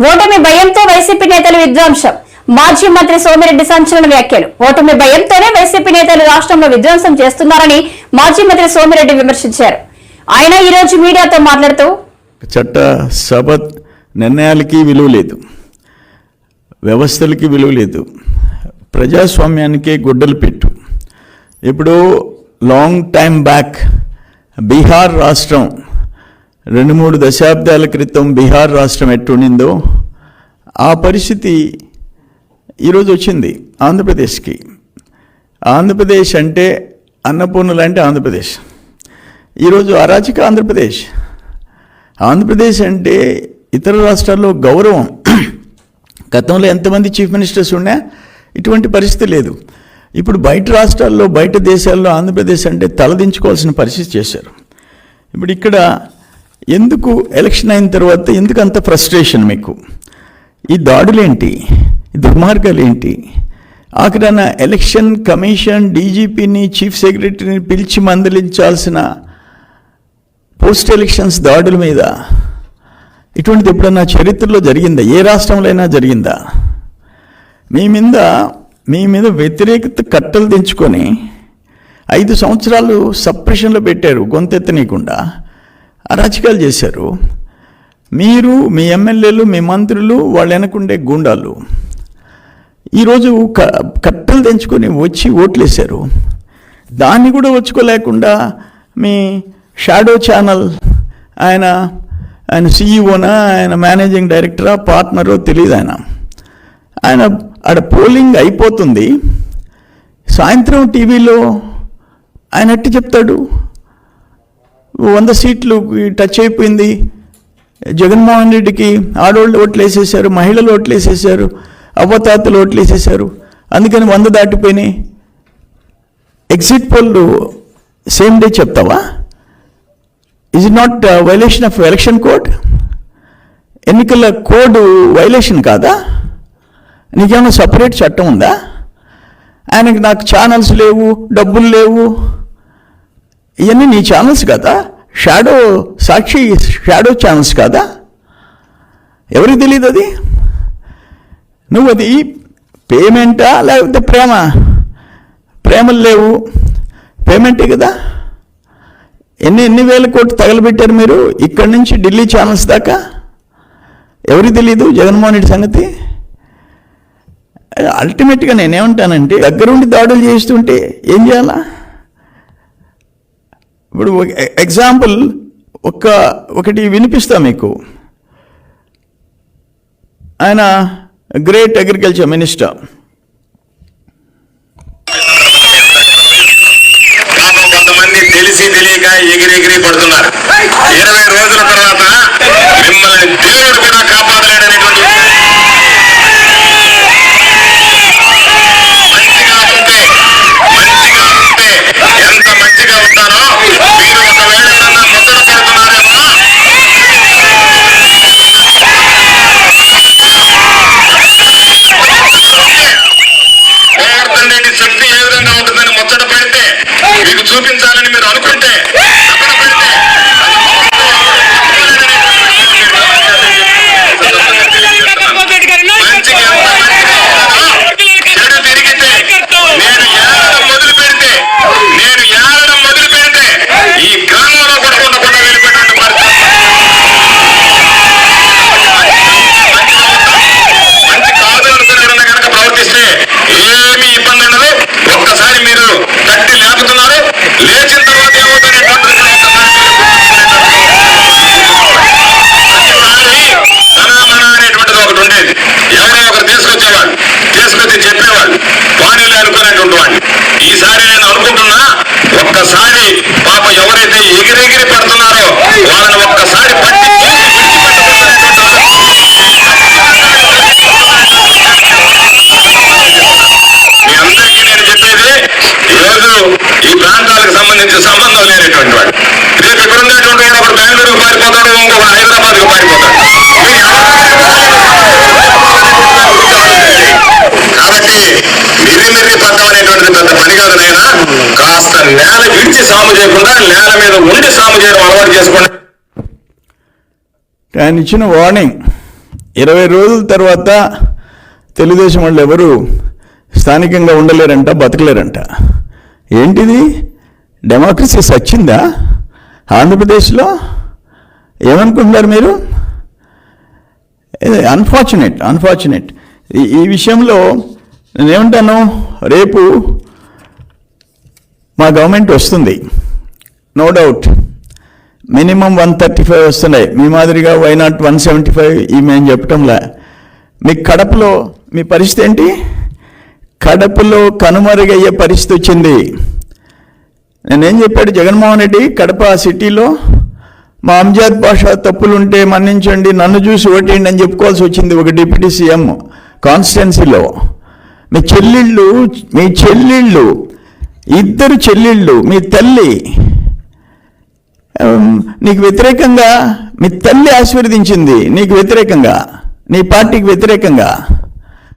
ఓటమి భయంతో వైసీపీ నేతలు విధ్వంసం. మాజీ మంత్రి సోమిరెడ్డి సంచలన వ్యాఖ్యలు. ఓటమి భయంతోనే వైసీపీ నేతలు రాష్ట్రంలో విధ్వంసం చేస్తున్నారని మాజీ మంత్రి సోమిరెడ్డి విమర్శించారు. ఆయన ఈ రోజు మీడియాతో మాట్లాడుతూ చట్ట సభ నిర్ణయాలకి విలువ లేదు. వ్యవస్థలకి విలువ లేదు. ప్రజాస్వామ్యానికే గుడ్డలు పెట్టు. ఇప్పుడు లాంగ్ టైం బ్యాక్ బీహార్ రాష్ట్రం రెండు మూడు దశాబ్దాల క్రితం బీహార్ రాష్ట్రం ఎట్టుండిందో ఆ పరిస్థితి ఈరోజు వచ్చింది ఆంధ్రప్రదేశ్కి. ఆంధ్రప్రదేశ్ అంటే అన్నపూర్ణ లాంటి ఆంధ్రప్రదేశ్. ఈరోజు అరాచక ఆంధ్రప్రదేశ్. ఆంధ్రప్రదేశ్ అంటే ఇతర రాష్ట్రాల్లో గౌరవం. గతంలో ఎంతమంది చీఫ్ మినిస్టర్స్ ఉన్నా ఇటువంటి పరిస్థితి లేదు. ఇప్పుడు బయట రాష్ట్రాల్లో బయట దేశాల్లో ఆంధ్రప్రదేశ్ అంటే తలదించుకోవాల్సిన పరిస్థితి చేశారు. ఇప్పుడు ఇక్కడ ఎందుకు ఎలక్షన్ అయిన తర్వాత ఎందుకు అంత ఫ్రస్ట్రేషన్ మీకు? ఈ దాడులేంటి? ఈ దుర్మార్గాలు ఏంటి ఆఖరన ఎలక్షన్ కమిషన్ డీజీపీని చీఫ్ సెక్రటరీని పిలిచి మందలించాల్సిన పోస్ట్ ఎలక్షన్స్ దాడుల మీద ఇటువంటిది ఎప్పుడన్నా చరిత్రలో జరిగిందా? ఏ రాష్ట్రంలో అయినా జరిగిందా? మీ మీద మీ మీద వ్యతిరేకత కట్టలు తెంచుకొని ఐదు సంవత్సరాలు సప్రెషన్లో పెట్టారు గొంతెత్తనీయకుండా. అరాచకాలు చేశారు. మీరు మీ ఎమ్మెల్యేలు మీ మంత్రులు వాళ్ళు వెనకుండే గూండాలు. ఈరోజు క కట్టలు తెంచుకొని వచ్చి ఓట్లేశారు. దాన్ని కూడా వచ్చుకోలేకుండా మీ షాడో ఛానల్ ఆయన ఆయన సీఈఓనా ఆయన మేనేజింగ్ డైరెక్టరా పార్ట్నరో తెలియదు ఆయన. ఆయన ఆడ పోలింగ్ అయిపోతుంది. సాయంత్రం టీవీలో ఆయన ఎట్టి చెప్తాడు? వంద సీట్లు టచ్ అయిపోయింది. జగన్మోహన్ రెడ్డికి ఆడవాళ్ళు ఓట్లు వేసేసారు మహిళలు ఓట్లు వేసేసారు అవ్వతాతలు ఓట్లు వేసేసారు అందుకని వంద దాటిపోయినాయి. ఎగ్జిట్ పోల్ సేమ్ డే చెప్తావా? Is not violation of election code ఎన్నికల కోడ్ వైలేషన్ కాదా? నీకేమైనా సపరేట్ చట్టం ఉందా? ఆయనకి నాకు ఛానల్స్ లేవు డబ్బులు లేవు. ఇవన్నీ నీ ఛానల్స్ కదా? షాడో సాక్షి షాడో ఛానల్స్ కదా? ఎవరికి తెలియదు అది? నువ్వు అది పేమెంటా లేకపోతే ప్రేమ? ప్రేమలు లేవు. పేమెంటే కదా? ఎన్ని ఎన్ని వేల కోట్లు తగలబెట్టారు మీరు? ఇక్కడి నుంచి ఢిల్లీ ఛానల్స్ దాకా? ఎవరికి తెలియదు జగన్మోహన్ రెడ్డి సంగతి? అల్టిమేట్గా నేనేమంటానంటే దగ్గరుండి దాడులు చేస్తుంటే ఏం చేయాలా? ఇప్పుడు ఎగ్జాంపుల్ ఒక ఒకటి వినిపిస్తా మీకు. ఆయన గ్రేట్ అగ్రికల్చర్ మినిస్టర్ పాపం కొంతమంది తెలిసి తెలియక ఎగిరి ఎగిరి పడుతున్నారు ఇరవై రోజుల తర్వాత మిమ్మల్ని దేవుడు రెడ్డి శక్తి ఏ విధంగా ఉంటుందని ముచ్చట పెడితే మీకు చూపించాలని మీరు అనుకుంటే విడిచి సాము చేయకుండా నేల మీద ఉండి సాము చేయడం అలవాటు చేసుకోండి. ఆయన ఇచ్చిన వార్నింగ్ ఇరవై రోజుల తర్వాత తెలుగుదేశం వాళ్ళు ఎవరు స్థానికంగా ఉండలేరంట బతకలేరంట. ఏంటిది? డెమోక్రసీ సచ్చిందా? ఆంధ్రప్రదేశ్లో? ఏమనుకుంటున్నారు మీరు? అన్ఫార్చునేట్ అన్ఫార్చునేట్ ఈ ఈ విషయంలో నేనేమంటాను? రేపు మా గవర్నమెంట్ వస్తుంది. No doubt minimum one thirty five వస్తున్నాయి. మీ మాదిరిగా why not one seventy five ఈ మేము చెప్పటంలా. మీ కడపలో మీ పరిస్థితి ఏంటి? కడపలో కనుమరుగయ్యే పరిస్థితి వచ్చింది. నేనేం చెప్పాడు? జగన్మోహన్ రెడ్డి కడప సిటీలో మా అంజాద్ భాష తప్పులుంటే మన్నించండి నన్ను చూసి ఓటేయండి అని చెప్పుకోవాల్సి వచ్చింది ఒక డిప్యూటీ సీఎం కాన్స్టిట్యున్సీలో. మీ చెల్లిళ్ళు మీ చెల్లిళ్ళు ఇద్దరు చెల్లెళ్ళు మీ తల్లి. నీకు వ్యతిరేకంగా మీ తల్లి ఆశీర్వదించింది నీకు వ్యతిరేకంగా నీ పార్టీకి వ్యతిరేకంగా.